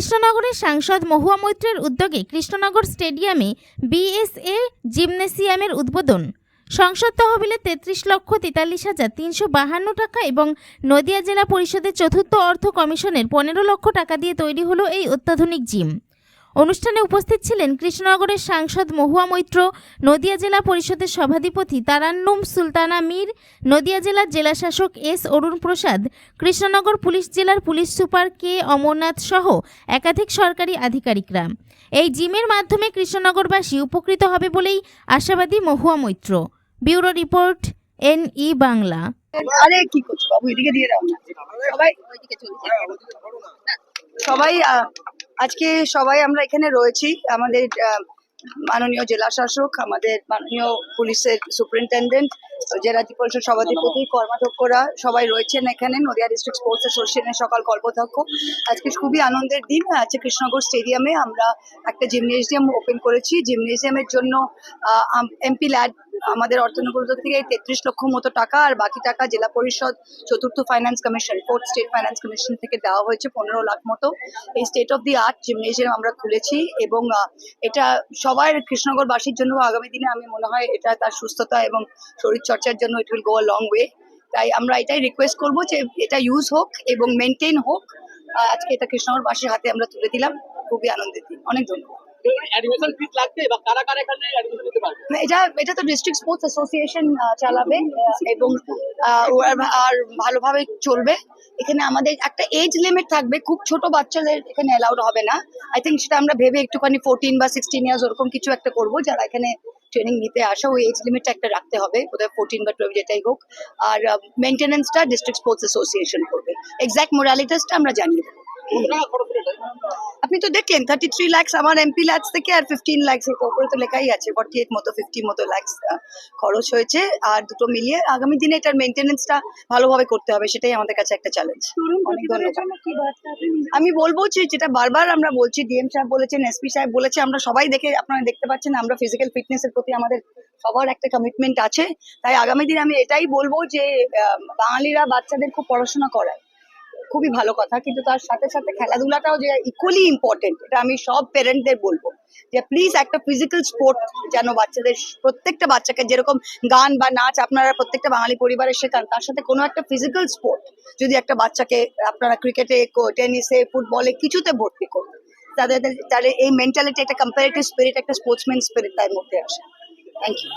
কৃষ্ণনগরের সাংসদ মহুয়া মৈত্রের উদ্যোগে কৃষ্ণনগর স্টেডিয়ামে বিএসএ জিমনেসিয়ামের উদ্বোধন। সংসদ তহবিলে তেত্রিশ লক্ষ তেতাল্লিশ হাজার তিনশো বাহান্ন টাকা এবং নদিয়া জেলা পরিষদের চতুর্থ অর্থ কমিশনের পনেরো লক্ষ টাকা দিয়ে তৈরি হলো এই অত্যাধুনিক জিম। অনুষ্ঠানে উপস্থিত ছিলেন কৃষ্ণনগরের সাংসদ মহুয়া মৈত্র, নদিয়া জেলা পরিষদের সভাধিপতি তারান্নুম সুলতানা মীর, নদিয়া জেলার জেলাশাসক এস অরুণ প্রসাদ, কৃষ্ণনগর পুলিশ জেলার পুলিশ সুপার কে অমরনাথ সহ একাধিক সরকারি আধিকারিকরা। এই জিমের মাধ্যমে কৃষ্ণনগরবাসী উপকৃত হবে বলেই আশাবাদী Mahua Moitra. Bureau report N E Bangla সবাই আজকে সবাই আমরা এখানে রয়েছি। আমাদের মাননীয় জেলা শাসক, আমাদের মাননীয় পুলিশের সুপারিনটেন্ডেন্ট জেলা পরিষদ সভাধিপতি, কর্মাধ্যক্ষরা সবাই রয়েছেন এখানে, নদিয়া ডিস্ট্রিক্ট স্পোর্টস অ্যাসোসিয়েশনের সকাল কর্মধ্যক্ষ। আজকে খুবই আনন্দের দিন আছে কৃষ্ণনগর স্টেডিয়ামে আমরা একটা জিমনেজিয়াম ওপেন করেছি। জিমনেজিয়ামের জন্য এমপি ল্যাড আমাদের অর্থনগর থেকে তেত্রিশ লক্ষ মতো টাকা আর বাকি টাকা জেলা পরিষদ, চতুর্থ finance commission fourth state finance commission থেকে দেওয়া হয়েছে পনেরো লাখ মতো। এই state of the art gymnasium আমরা খুলেছি এবং এটা সবার কৃষ্ণনগরবাসীর জন্য আগামী দিনে আমি মনে হয় এটা তার সুস্থতা এবং শরীর চর্চার জন্য it will go a long way তাই আমরা এটাই রিকোয়েস্ট করব যে এটা ইউজ হোক এবং মেনটেন হোক। আজকে এটা কৃষ্ণনগরবাসীর হাতে আমরা তুলে দিলাম। খুবই আনন্দের দিন অনেক ধন্যবাদ। এটা এটা তো ডিস্ট্রিক্ট স্পোর্টস অ্যাসোসিয়েশন চালাবে এবং আর- ভালোভাবে চলবে। এখানে আমাদের একটা এজ লিমিট থাকবে, খুব ছোট বাচ্চাদের এখানে অ্যালাউড হবে না। আই থিঙ্ক সেটা আমরা ভেবে একটুখানি ফোরটিন বা সিক্সটিন ইয়ার্স ওরকম কিছু একটা করব, যারা এখানে ট্রেনিং নিতে আসা, ওই এজ লিমিটটা একটা রাখতে হবে, বোধহয় ফোরটিন বা টুয়েলভ যেটাই হোক। আর মেনটেনেন্সটা ডিস্ট্রিক্ট স্পোর্টস অ্যাসোসিয়েশন করবে। এক্সাক্ট মোরালিটাসটা আমরা জানিয়ে দেবো। আপনি তো দেখলেন থার্টি থ্রি ল্যাক্স আমার এমপি ল্যাক্স থেকে আর ফিফটিন ল্যাক্স উপরে তো লেখাই আছে। ফর্টি এইট মতো ফিফটি মতো ল্যাক্স খরচ হয়েছে আর দুটো মিলিয়ে আগামী দিনে এটার মেনটেনেন্সটা ভালোভাবে করতে হবে সেটাই আমাদের কাছে একটা চ্যালেঞ্জ অনেক ধন্যবাদ। আমি বলব যে যেটা বারবার আমরা বলছি ডিএম সাহেব বলেছেন এসপি সাহেব বলেছে আমরা সবাই দেখে আপনারা দেখতে পাচ্ছেন আমরা ফিজিক্যাল ফিটনেসের প্রতি আমাদের সবার একটা কমিটমেন্ট আছে। তাই আগামী দিনে আমি এটাই বলব যে বাঙালিরা বাচ্চাদের খুব পড়াশোনা করায়। খুবই ভালো কথা, কিন্তু তার সাথে সাথে খেলাধুলাটাও যে ইকুয়ালি ইম্পর্টেন্ট এটা আমি সব প্যারেন্টদের বলব। যে প্লিজ একটা ফিজিক্যাল স্পোর্ট যেন বাচ্চাদের, প্রত্যেকটা বাচ্চাকে যেরকম গান বা নাচ আপনারা প্রত্যেকটা বাঙালি পরিবারে শেখান, তার সাথে কোনো একটা ফিজিক্যাল স্পোর্ট যদি একটা বাচ্চাকে আপনারা ক্রিকেটে টেনিসে ফুটবলে কিছুতে ভর্তি করুন। তাদের তাহলে এই মেন্টালিটি একটা কম্পারেটিভ স্পিরিট একটা স্পোর্টসম্যান স্পিরিট তার মধ্যে আসে। Thank you